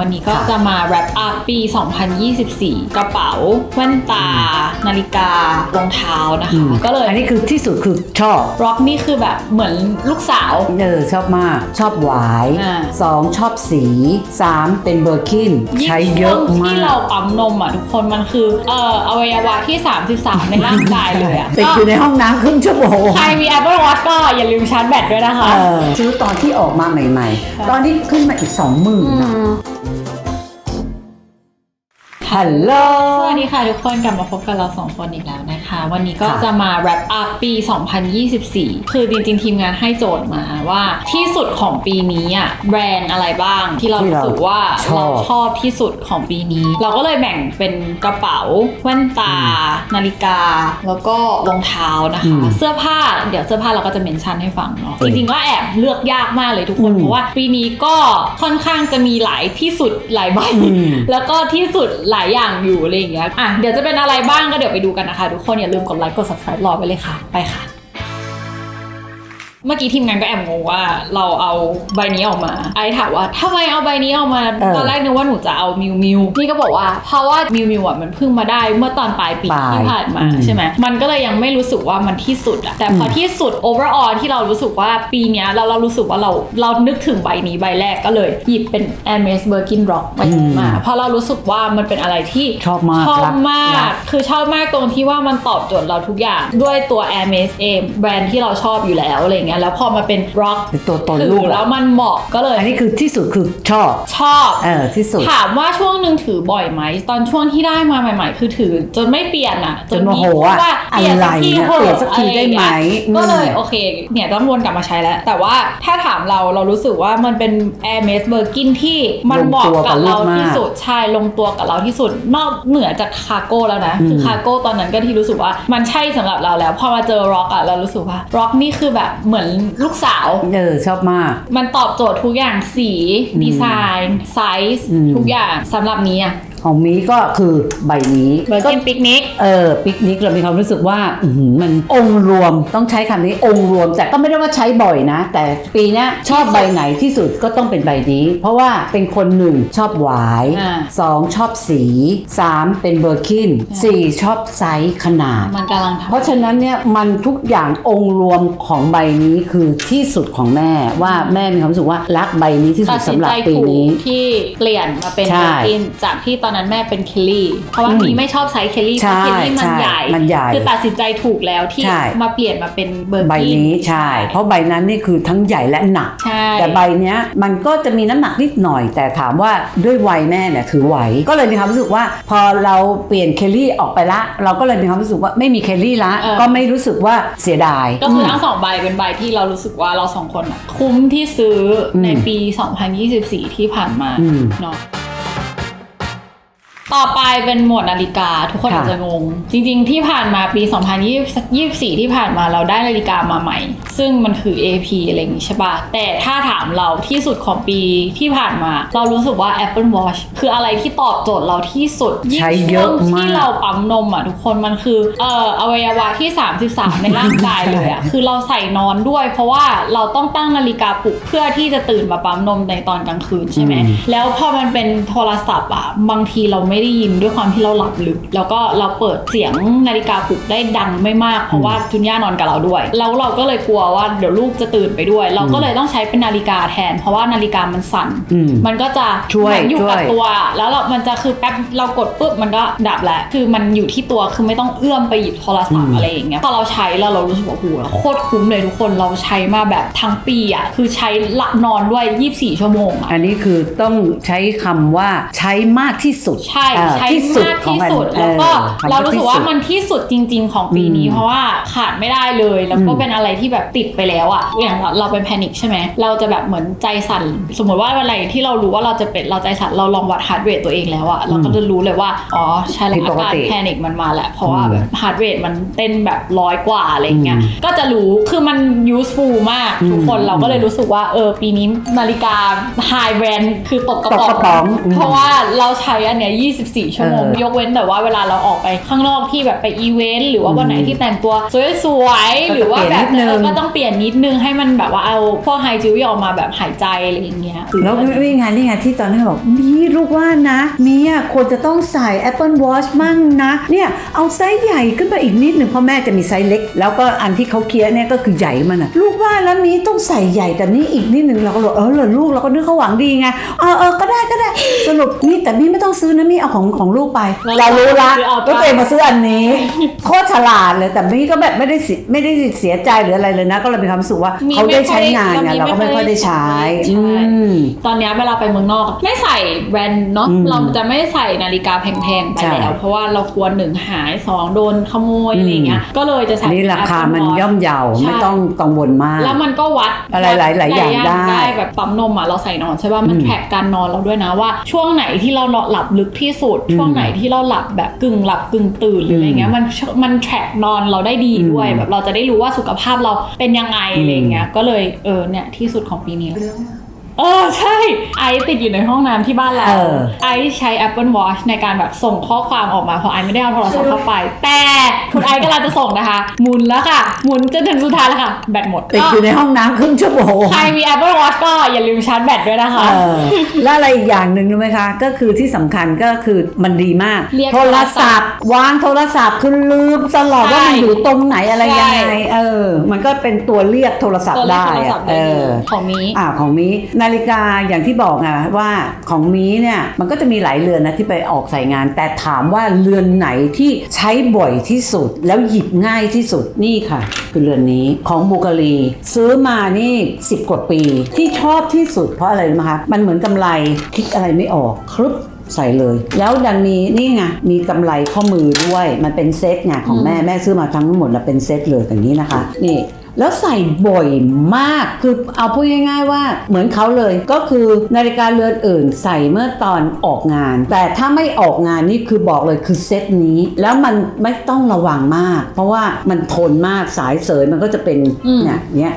วันนี้ก็จะมา wrap up ปี 2024 กระเป๋า แว่นตา นาฬิการองเท้านะอืคะมก็เลย อันนี้คือที่สุดคือชอบ ร็อกนี่คือแบบเหมือนลูกสาว เออชอบมาก ชอบหวาย อ่าสองชอบสีสามเป็นเบอร์คิน ใช้เยอะยิ่งช่วงมาที่กเราปั๊มนมอะทุกคนมันคือเอ่ออวัยวะที่ 33 ในร่างกายเลยอะติดก็อยู่ในห้องน้ำครึ่งชั่วโมงใครมี Apple Watch ก็อย่าลืมชาร์จแบตด้วยนะคะ เออซื้อตอนที่ออกมาใหม่ค่ะๆตอนนี้ขึ้นมาอีกสองหมื่นนะ ฮัลโหล สวัสดีค่ะทุกคนกลับมาพบกับเราสองคนอีกแล้วนะคะ วันนี้ก็ค่ะจะมา wrap up ปี 2024 คือจริงๆ ทีมงานให้โจทย์มาว่าที่สุดของปีนี้อะแบรนด์อะไรบ้าง ที่เราที่รู้เราสึกว่าชอบ เราชอบที่สุดของปีนี้ เราก็เลยแบ่งเป็นกระเป๋า แว่นตา นาฬิกา แล้วก็รองเท้านะคะ เสื้อผ้าเดี๋ยวเสื้อผ้าเราก็จะเมนชั่นให้ฟังเนาะจริงๆก็แอบเลือกยากมากเลยทุกคนเพราะว่าปีนี้ก็ค่อนข้างจะมีหลายที่สุดหลายใบ อืม แล้วก็ที่สุดหลายอย่างอยู่อะไรอย่างเงี้ย อะ เดี๋ยวจะเป็นอะไรบ้างก็เดี๋ยวไปดูกันนะคะ ทุกคนอย่าลืมกดไลค์กด subscribe รอไว้เลยค่ะ ไปค่ะ เมื่อกี้ทีมงานก็แอบงงว่าเราเอาใบนี้ออกมา ไอ้ถามว่าทำไมเอาใบนี้ออกมา เออตอนแรกนึกว่าหนูจะเอามิวมิวนี่ก็บอกว่าเพราะว่ามิวมิวอะมันเพิ่งมาได้เมื่อตอนปลายปีปลายที่ผ่านมาอืมใช่ไหมมันก็เลยยังไม่รู้สึกว่ามันที่สุดอะแต่พออม ที่สุด overall ที่เรารู้สึกว่าปีเนี้ยเราเรารู้สึกว่าเราเรานึกถึงใบนี้ใบแรกก็เลยหยิบเป็น Hermes Birkin Rock ใบนี้มาเพราะเรารู้สึกว่ามันเป็นอะไรที่ ชอบมากชอบรักมาก รัก คือชอบมากตรงที่ว่ามันตอบโจทย์เราทุกอย่าง ด้วยตัว Hermes เองแบรนด์ที่เราชอบอยู่แล้วอะไรเงี้ยแล้วพอมาเป็น Rock เป็นตัวตนถืลูกแล้แล้ววมันเหมาะก็เลยอันนี้คือที่สุดคือชอบชอบเออที่สุดถามว่าช่วงหนึ่งถือบ่อยไหมตอนช่วงที่ได้มาใหม่ ๆ คือถือจนไม่เปลี่ยนอะจนโมโหพูดอะว่าเปลี่ยนสักทีอะไรนะเถอะเปลี่ยนสักทีได้ไหมอะรอย่างเงี้ยก็เลยอืมโอเคเนี่ยต้องวนกลับมาใช้แล้ว แต่ว่าถ้าถามเราเรารู้สึกว่ามันเป็น Air m e s Birkin ที่มันเหมาะกับเราที่สุดใช่ลงตัวกับเราที่สุด นอกเหนือจากคาร์โก้แล้วนะคือคาร์โก้ตอนนั้นก็ที่รู้สึกว่ามันใช่สำหรับเราแล้ว พอมาเจอร็อกอะเรารู้สึกว่าร็อกนี่คือแบบเหมือนลูกสาว เออชอบมาก มันตอบโจทย์ทุกอย่างสี ดีไซน์ ไซส์อืมทุกอย่างสำหรับนี้อะ ของมีก็คือใบนี้เบอร์ก็กินปิกนิก เออปิกนิกเรามีความรู้สึกว่าอื้อหือมันองค์รวมต้องใช้คำนี้องค์รวม แต่ก็ไม่ได้ว่าใช้บ่อยนะ แต่ปีเนี้ยชอบใบไหนที่สุดก็ต้องเป็นใบนี้ เพราะว่าเป็นคนหนึ่งชอบหวายอ่า สองชอบสีสามเป็นเบอร์คินสี่ชอบไซส์ขนาด มันกำลังทำเพราะฉะนั้นเนี่ยมันทุกอย่างองค์รวมของใบนี้คือที่สุดของแม่ว่าแม่มีความรู้สึกว่ารักใบนี้ที่สุตัดดสินสำหรับใจปีถูกนี้ ที่เปลี่ยนมาเป็นใช่ เบอร์กินจากที่ตอนนั้นแม่เป็นเคลลี่ เพราะว่าอืมมีไม่ชอบไซส์เคลลี่เพใช่ราะเคลลี่มันใช่ใหญ่มันใหญ่คือตัดสินใจถูกแล้วที่ใช่มาเปลี่ยนมาเป็นเบอร์กินใบนี้ใช่ เพราะใบนั้นนี่คือทั้งใหญ่และหนักใช่แต่ใบเนี้ยมันก็จะมีน้ำหนักนิดหน่อย แต่ถามว่าด้วยวัยแม่เนี่ยถือไหวก็เลยมีความรู้สึกว่า พอเราเปลี่ยนเคลลี่ออกไปละ เราก็เลยมีความรู้สึกว่าไม่มีเคลลี่ละเออก็ไม่รู้สึกว่าเสียดาย ก็คือทั้งสองใบเป็นใบที่เรารู้สึกว่าเราสองคนอะคุ้มที่ซื้ออมในปี 2024 ที่ผ่านมาอืมเนาะ ต่อไปเป็นหมวดนาฬิกาทุกคนค่ะอาจจะงง จริงๆที่ผ่านมาปี 2024 ที่ผ่านมาเราได้นาฬิกามาใหม่ ซึ่งมันคือ AP อะไรอย่างงี้ใช่ปะแต่ถ้าถามเราที่สุดของปีที่ผ่านมา เรารู้สึกว่า Apple Watch คืออะไรที่ตอบโจทย์เราที่สุดยิ่งใช้เยอะช่วงมากที่เราปั๊มนมอะทุกคนมันคือเอ่ออวัยวะที่ 33 ในร่างกายเลยอะคือเราใส่นอนด้วย เพราะว่าเราต้องตั้งนาฬิกาปลุกเพื่อที่จะตื่นมาปั๊มนมในตอนกลางคืนใช่ไหมอืมแล้วพอมันเป็นโทรศัพท์อะบางทีเราไม่ได้ยินด้วยความที่เราหลับลึก แล้วก็เราเปิดเสียงนาฬิกาปลุกได้ดังไม่มาก เพราะว่าจุนย่านอนกับเราด้วย แล้วเราก็เลยกลัวว่าเดี๋ยวลูกจะตื่นไปด้วย เราก็เลยต้องใช้เป็นนาฬิกาแทน เพราะว่านาฬิกามันสั่นอืมมันก็จะช่วยเหมือนอยู่กับช่วยตัว แล้วเรา มันจะคือแป๊บเรากดปุ๊บมันก็ดับแหละ คือมันอยู่ที่ตัว คือไม่ต้องเอื้อมไปหยิบโทรศัพอืท์มอะไรอย่างเงี้ย พอเราใช้แล้วเรารู้สึกว่าโอ้โหโคตรคุ้มเลยทุกคน เราใช้มาแบบทั้งปีอะ คือใช้หลับนอนด้วย 24 ชั่วโมงอะ อันนี้คือต้องใช้คำว่าใช้มากที่สุด ใช่เอ่อใช้ที่สุดมากของที่มันสุดเอแล้วอก็คำเรารู้สึกว่าที่สุดมันที่สุดจริง ๆ ของปีนี้อืมเพราะว่าขาดไม่ได้เลยแล้วก็อืมเป็นอะไรที่แบบติดไปแล้วอะอย่างเราเราเป็นแพนิคใช่ไหมเราจะแบบเหมือนใจสั่นสมมติว่าวันไหนที่เรารู้ว่าเราจะเป็นเราใจสั่นเราลองวัดฮาร์ดเรทตัวเองแล้วอะเราก็จะรู้เลยว่าอ๋อใช่แล้วผิดปอากการติแพนิคมันมาแหละเพราะว่าอืมแบบฮาร์ดเรทมันเต้นแบบร้อยกว่าอะไรอย่างเงี้ยอืมก็จะรู้คือมัน useful มากทุกคนอืมเราก็เลยรู้สึกว่าเออปีนี้นาฬิกา high brand คือตกกระตกป๋องกระป๋องอืมเพราะว่าเราใช้อันเนี้ย24 ชั่วโมงเออยกเว้นแต่ว่าเวลาเราออกไปข้างนอกที่แบบไปอีเวนต์หรือว่าวันไหนที่แต่งตัวสวยๆหรือว่าแบบก็จะเปลี่ยนนิดนึงเออก็ต้องเปลี่ยนนิดนึงให้มันแบบว่าเอาพวกไฮจิวออกมาแบบหายใจอะไรอย่างเงี้ยแล้วนี่ไงนี่ไงที่ตอนนั้นบอกมีลูกว่านะมีอะควรจะต้องใส่ Apple Watch มั่งนะ เนี่ยเอาไซส์ใหญ่ขึ้นไปอีกนิดหนึ่งเพราะแม่จะมีไซส์เล็ก แล้วก็อันที่เขาเคี้ยเนี่ยก็คือใหญ่มันอะลูกว่าแล้วมีต้องใส่ใหญ่แต่นี่อีกนิดหนึ่งเราก็บอกเออเหรอลูกเราก็นึกเขาหวังดีไงเออเออก็ได้ก็ได้สรุปนี่แต่นี่ไม่ต้องซื้อนะมี่เอาของของลูกไป เรารู้ละว่าตัวเองมาซื้ออันนี้ โคตรฉลาดเลยแต่มี่ก็แบบไม่ได้เสียไม่ได้เสียใจหรืออะไรเลยนะ ก็เลยมีความรู้สึกว่ามีเขาได้ใช้ไม่ค่อยงานไงเราก็ไม่ค่อยได้ใช้ใช่อืมตอนเนี้ยเวลาไปเมืองนอก ไม่ใส่แบรนด์เนาะอืมเราจะไม่ใส่นาฬิกาแพงๆไปใช่แล้วเพราะว่าเรากลัวหนึ่งหายสองโดนขโมยอะไรอย่างเงี้ยก็เลยจะใส่นี่ราคามัน Apple Watch ย่อมเยาใช่ไม่ต้องกังวลมาก แล้วมันก็วัดอะไรหลายๆอย่างได้ได้แบบปั๊มนมอะเราใส่นอนใช่ป่ะมันอืมแทร็กการนอนเราด้วยนะว่า ช่วงไหนที่เราหลับลึกที่สุดอืมช่วงไหนที่เราหลับแบบกึ่งหลับกึ่งตื่นหรืออะไรเงี้ยมันมันแทร็กนอนเราได้ดีด้วยอืมแบบเราจะได้รู้ว่าสุขภาพเราเป็นยังไงอืมอะไรเงี้ยก็เลยเออเนี่ยที่สุดของปีนี้เอ อใช่ ไอซ์ติดอยู่ในห้องน้ำที่บ้านเราเออ ไอซ์ใช้ Apple Watch ในการแบบส่งข้อความออกมาเพราะไอซ์ไม่ได้เอาโทรศัพท์เข้าไป แต่คุณไอซ์กำลังจะส่งนะคะ หมุนแล้วค่ะ หมุนจนถึงสุดท้ายแล้วค่ะ แบตหมดติดก็อยู่ในห้องน้ำครึ่งชั่วโมง ใครมี Apple Watch ก็อย่าลืมชาร์จแบตด้วยนะคะ เออแล้วอะไรอีกอย่างหนึ่งรู้ไหมคะ ก็คือที่สำคัญก็คือมันดีมาก เรียกโทรศัพท์ วางโทรศัพท์คือลืมตลอดใช่ว่ามันอยู่ตรงไหนอะไรยังใช่ ไงเออ มันก็เป็นตัวเรียกโทรศัพตัวท์เลขได้โทรศัอะพท์เอได้ดีอของมี อ่าของมีนาฬิกาอย่างที่บอกอะว่าของมีเนี่ยมันก็จะมีหลายเรือนนะที่ไปออกใส่งาน แต่ถามว่าเรือนไหนที่ใช้บ่อยที่สุด แล้วหยิบง่ายที่สุดนี่ค่ะ คือเรือนนี้ของบูการีซื้อมานี่ 10 กว่าปี ที่ชอบที่สุดเพราะอะไรรู้ไหมคะมันเหมือนกำไรคิดอะไรไม่ออกครึบใส่เลย แล้วดันมีนี่ไงมีกำไรข้อมือด้วยมันเป็นเซตไงของแม่แม่ซื้อมาทั้งหมดแล้วเป็นเซตเลยอย่างนี้นะคะ นี่ แล้วใส่บ่อยมาก คือเอาพูดง่าย ๆ ว่าเหมือนเขาเลยก็คือนาฬิกาเรือนอื่น ใส่เมื่อตอนออกงาน แต่ถ้าไม่ออกงานนี่คือบอกเลยคือเซตนี้ แล้วมันไม่ต้องระวังมาก เพราะว่ามันทนมากสายเสยมันก็จะเป็นอืมเนี่ยเนี้ย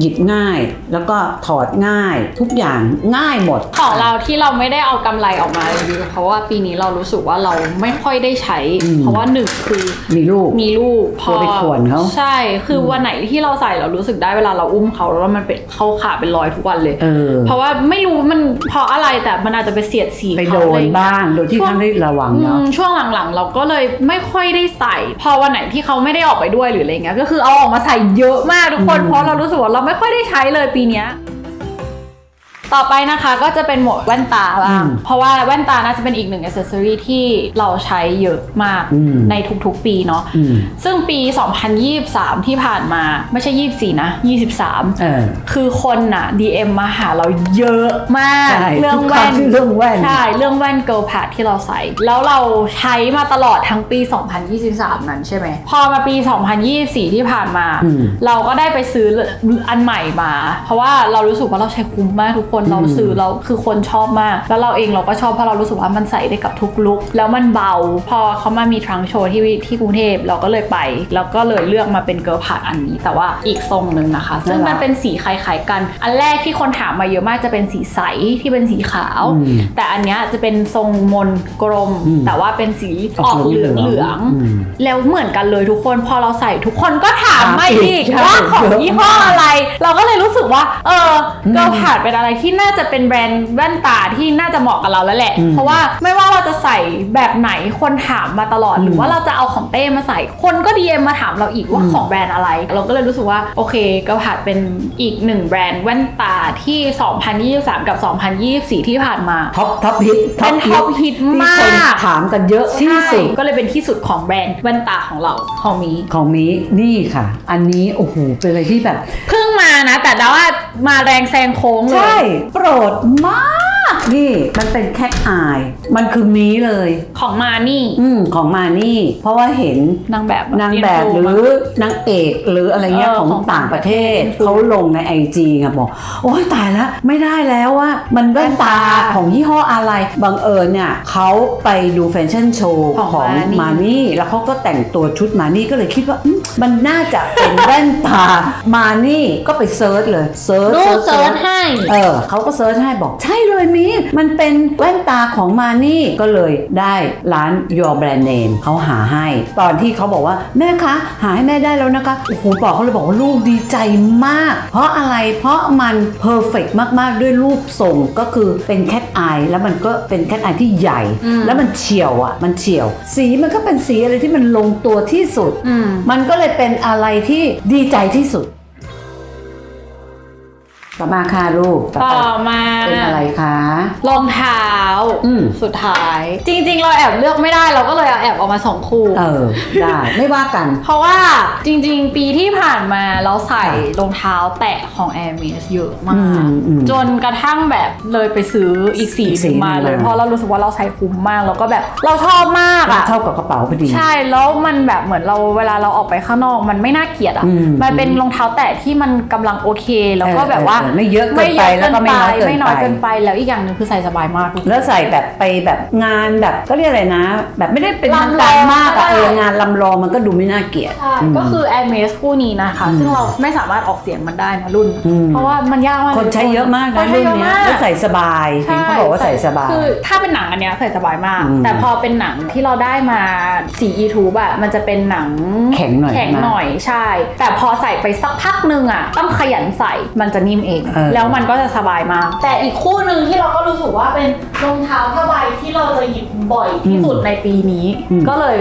หยิบง่าย แล้วก็ถอดง่าย ทุกอย่างง่ายหมด ของเราที่เราไม่ได้เอากำไรออกมาเลยเพราะว่าปีนี้เรารู้สึกว่าเราไม่ค่อยได้ใช้ อืม เพราะว่าหนึ่งคือมีลูก มีลูกกลัวไปข่วนเขา ใช่คือวันไหนที่เราใส่เรารู้สึกได้เวลาเราอุ้มเขาแล้วมันเป็นเข้าขาเป็นรอยทุกวันเลย เออ เพราะว่าไม่รู้มันเพราะอะไรแต่มันอาจจะไปเสียดสีไปเขาโดอะไรนอย่เยบ้าง โดยที่ช่วง ท่านได้ระวังอืเนาะมช่วงหลังๆ เราก็เลยไม่ค่อยได้ใส่ พอวันไหนที่เขาไม่ได้ออกไปด้วยหรืออะไรเงี้ยก็คือเอาออกมาใส่เยอะมากทุกคน อืม เพราะเรารู้สึกว่าเราไม่ค่อยได้ใช้เลยปีเนี้ย ต่อไปนะคะก็จะเป็นหมวดแว่นตาบ้าง เพราะว่าแว่นตาน่าจะเป็นอีกหนึ่งอ c เซสซอรีที่เราใช้เยอะมากอืมในทุกๆปีเนาะอืมซึ่งปี 2023 ที่ผ่านมาไม่ใช่ 24 นะ 23เออคือคนน่ะ DM มาหาเราเยอะมากใช่เรื่องทุกคแว่รั้นงที่เรื่องแว่นใช่ เรื่องแว่นเกิ l ลแพดที่เราใส่ แล้วเราใช้มาตลอดทั้งปี 2023 นั้นใช่ไหม พอมาปี 2024 ที่ผ่านมาอืมเราก็ได้ไปซื้ออันใหม่มา เพราะว่าเรารู้สึกว่าเราใช้คุ้มมากทุกคนเราซื้อเราคือคนชอบมาก แล้วเราเองเราก็ชอบเพราะเรารู้สึกว่ามันใส่ได้กับทุกลุคแล้วมันเบา พอเขามามีทรังโชว์ที่ที่กรุงเทพเราก็เลยไป แล้วก็เลยเลือกมาเป็นเกิร์ลพาร์ทอันนี้ แต่ว่าอีกทรงหนึ่งนะคะ ซึ่งมันเป็นสีคล้ายๆกัน อันแรกที่คนถามมาเยอะมากจะเป็นสีใสที่เป็นสีขาวอืมแต่อันเนี้ยจะเป็นทรงมนกลมอืมแต่ว่าเป็นสีออกเหลืองเหลืองอืมๆแล้วเหมือนกันเลยทุกคนพอเราใส่ทุกคนก็ถามถามมาอีกอีกใช่ว่าของเยอะยี่ห้ออะไร เราก็เลยรู้สึกว่า เอออมเกิร์ลผ่านเป็นอะไรที่น่าจะเป็นแบรนด์แว่นตาที่น่าจะเหมาะกับเราแล้วแหละอืมเพราะว่าไม่ว่าเราจะใส่แบบไหนคนถามมาตลอด หรือว่าเราจะเอาของเต้มาใส่ คนก็ดีเอ็มมาถามเราอีกว่าอืมของแบรนด์อะไร เราก็เลยรู้สึกว่าโอเคเกิร์ลผ่านเป็นอีกหนึ่งแบรนด์แว่นตาที่ 2023 กับ 2024 ที่ผ่านมาท็อปท็อปฮิตเป็นท็อปฮิตที่มาคนกถามกันเยอะที่สุดใช่ก็เลยเป็นที่สุดของแบรนด์แว่นตาของเราของมีของมีนี่ค่ะ อันนี้โอ้โหเป็นอะไรที่แบบเพิ่งมานะ แต่ดาว่า มาแรงแซงโค้งเลย ใช่ โปรดมาก นี่มันเป็นแคทอาย มันคือมีเลย ของมานี่ อืมของมานี่ เพราะว่าเห็นนางแบบนางแบบหอิรืนฟลูอนางเอกหรืออะไรเงี้ยเออของของต่างประเทศอินฟลูเขาลงในไอจีไงบอก โอ้ยตายแล้วไม่ได้แล้วว่ามันแว่นตาแว่นตาของยี่ห้ออะไรบังเอิญเนี่ยเขาไปดูแฟชั่นโชว์ของของมานี่มานี่ แล้วเขาก็แต่งตัวชุดมานี่ก็เลยคิดว่าอืมมันน่าจะเป็นแว่นตามานี่ก็ไปเซิร์ชเลยเซิร์ชลูกเซิร์ชให้เออเขาก็เซิร์ชให้บอกใช่เลยมีมันเป็นแว่นตาของมานี่ก็เลยได้ร้าน Your Brand Name เขาหาให้ ตอนที่เขาบอกว่าแม่คะ หาให้แม่ได้แล้วนะคะโอ้โหบอกเขาเลยบอกว่าลูกดีใจมาก เพราะอะไรเพราะมันเพอร์เฟกมาก ๆ ด้วยรูปทรงก็คือเป็นแคทไอแล้วมันก็เป็นแคทไอที่ใหญ่อืมแล้วมันเฉียวอะ มันเฉียว สีมันก็เป็นสีอะไรที่มันลงตัวที่สุดอืมมันก็เลยเป็นอะไรที่ดีใจที่สุด ต่อมาค่ะลูกต่อต่อไปมาเป็นอะไรคะรองเท้าอืมสุดท้าย จริง ๆ เราแอบเลือกไม่ได้เราก็เลยเอาแอบออกมาสองคู่เออได้ไม่ว่ากัน เพราะว่าจริง ๆ ปีที่ผ่านมาเราใส่ค่ะรองเท้าแตะของ Air m a x เยอะมาอืกมอืมจนกระทั่งแบบเลยไปซื้ออีกสีอีกหสีนึ่งมาหนึ่งเลยมาเพราะเรารู้สึกว่าเราใช้คุ้มมากแล้วก็แบบเราชอบมากอะเท่ากับกระเป๋าพอดีใช่แล้วมันแบบเหมือนเราเวลาเราออกไปข้างนอกมันไม่น่าเกลียดอะอืมมันเป็นรองเท้าแตะที่มันกำลังโอเค แล้วก็เออแบบว่าเออไม่เยอะเกินไปแล้วก็ไม่น้อยเกินไปไม่น้อยเกินไปแล้วอีกอย่างหนึ่งคือใส่สบายมากแล้วใส่แบบไปแบบงานแบบก็เรียกอะไรนะ แบบไม่ได้เป็นทางลำลกาอรงมากอะก็ได้เอองานลำลองมันก็ดูไม่น่าเกลียดใช่อืมก็คือ Air m a x คู่นี้นะคะอืมซึ่งเราไม่สามารถออกเสียงมันได้นะรุ่นอืมเพราะว่ามันยากมากคนใช้เยอะมากคนะนใช้รุ่นเยอะเนี้ยมากแล้วใส่สบายเห็นเขาบอกว่าใส่สบายคือถ้าเป็นหนังอันเนี้ยใส่สบายมากอืมแต่พอเป็นหนังที่เราได้มาสี e t u b e อะมันจะเป็นหนังแข็งหน่อยแข็งนะหน่อยใช่ แต่พอใส่ไปสักพักหนึ่งอะต้องขยันใส่มันจะนิ่มเองเออ แล้วมันก็จะสบายมาก แต่อีกคู่หนึ่งที่เราก็รู้สึกว่าเป็นรองเท้าผ้าใบที่เราจะหยิบบ่อยที่สุดในปีนี้ อืมก็เลย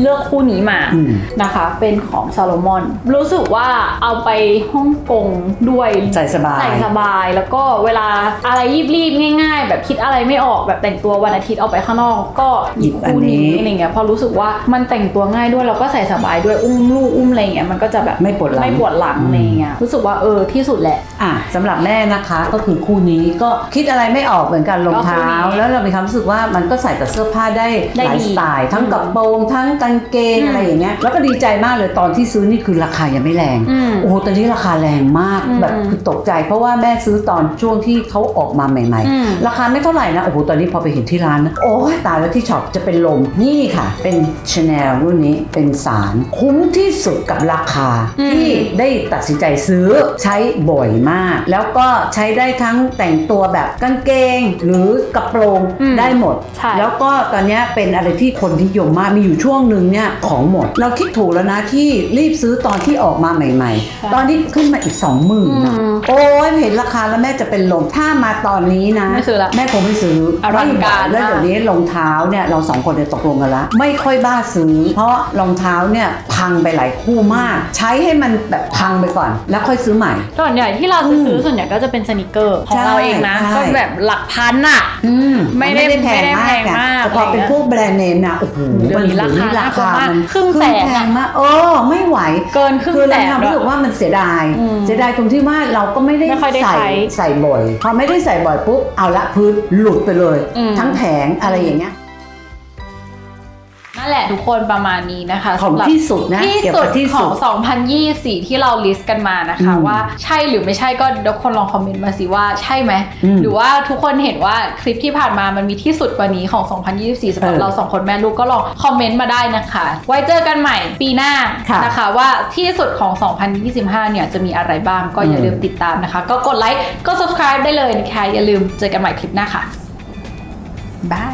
เลือกคู่นี้มาอืม นะคะ เป็นของซาโลมอน รู้สึกว่าเอาไปฮ่องกงด้วย ใส่สบาย ใส่สบายแล้วก็เวลาอะไรรีบๆง่าย ๆ แบบคิดอะไรไม่ออกแบบแต่งตัววันอาทิตย์ออกไปข้างนอก ก็หยิบคู่นี้หยิบอันนี้อะไรเงี้ยเพอรู้สึกว่ามันแต่งตัวง่ายด้วยแล้วก็ใส่สบายด้วยอุ้มลูกอุ้มอะไรเงี้ยมันก็จะแบบไม่ปวดหลังไม่ปวดหลังอะไรเงี้ยรู้สึกว่าเออที่สุดแหละ อะสำหรับแม่นะคะก็คือคู่นี้ก็คิดอะไรไม่ออกเหมือนกันรองเท้า ก็คู่นี้แล้วเรามีความรู้สึกว่ามันก็ใส่กับเสื้อผ้าได้ได้หลายดี สไตล์ทั้งกระโปรงทั้งกางเกงอืมอะไรอย่างเงี้ยแล้วก็ดีใจมากเลยตอนที่ซื้อนี่คือราคายังไม่แรง อืม โอ้โหตอนนี้ราคาแรงมาก อืมแบบคือตกใจ เพราะว่าแม่ซื้อตอนช่วงที่เขาออกมาใหม่ อืม ๆ ราคาไม่เท่าไหร่นะ โอ้โห ตอนนี้พอไปเห็นที่ร้านนะ โอ้ยตายแล้วที่ช็อปจะเป็นลม นี่ค่ะ เป็นชาแนลรุ่นนี้ เป็นสาร คุ้มที่สุดกับราคาอืมที่ได้ตัดสินใจซื้อใช้บ่อยมากแล้วก็ใช้ได้ทั้งแต่งตัวแบบกางเกง หรือกระโปรงอืมได้หมด ใช่ แล้วก็ตอนเนี้ยเป็นอะไรที่คนนิยมมากมีอยู่ช่วงหนึ่งเนี่ยของหมด เราคิดถูกแล้วนะที่รีบซื้อตอนที่ออกมาใหม่ ๆ ตอนที่ขึ้นมาอีก2 0,000ื่นนะอืม โอ้ยเห็นราคาแล้วแม่จะเป็นลมถ้ามาตอนนี้นะ ไม่ซื้อละแม่คงไม่ซื้ออลังการแล้วเดี๋ยวนี้รองเท้าเนี่ยเราสองคนเนี่ยตกลงกันละไม่ค่อยบ้าซื้อ เพราะรองเท้าเนี่ยพังไปหลายคู่มาก ใช้ให้มันแบบพังไปก่อน แล้วค่อยซื้อใหม่ ส่วนใหญ่ที่เราจะซื้อส่วนใหญ่ก็จะเป็นสนิเกอร์ของใช่เราเองนะใช่ก็แบบหลักพันอะอืมไม่ได้แพงมากไม่ได้แพงอะมากแต่พอเป็นพวกแบรนด์เนมนะโอ้โหเดี๋ยวนี้ราคาราคาน่ากลัวมากมันครึ่งแสนอะพงมากโอ้ไม่ไหว เกินครึ่งคือแสเรานทำรู้สึกว่ามันเสียดายอืมเสียดายตรงที่ว่าเราก็ไม่ได้ไม่ค่อยได้ใส่ใช้ใส่บ่อย พอไม่ได้ใส่บ่อยปุ๊บเอาละพื้นหลุดไปเลยอืมทั้งแผงอะไรอย่างเงี้ย นั่นแหละทุกคนประมาณนี้นะคะของสำหรับที่สุดนะที่เกี่ยวสุกัดบที่ขสุองด2024 ที่เราลิสต์กันมานะคะอืมว่าใช่หรือไม่ใช่ก็ทุกคนลองคอมเมนต์มาสิว่าใช่ไหมอืมหรือว่าทุกคนเห็นว่าคลิปที่ผ่านมามันมีที่สุดกว่านี้ของ 2024สำหรับเออเราสองคนแม่ลูกก็ลองคอมเมนต์มาได้นะคะ ไว้เจอกันใหม่ปีหน้าค่ะนะคะว่าที่สุดของ 2025 เนี่ยจะมีอะไรบ้างก็อย่าอืมลืมติดตามนะคะ ก็กดไลค์ก็ subscribe ได้เลยนะคะอย่าลืมเจอกันใหม่คลิปหน้าค่ะบาย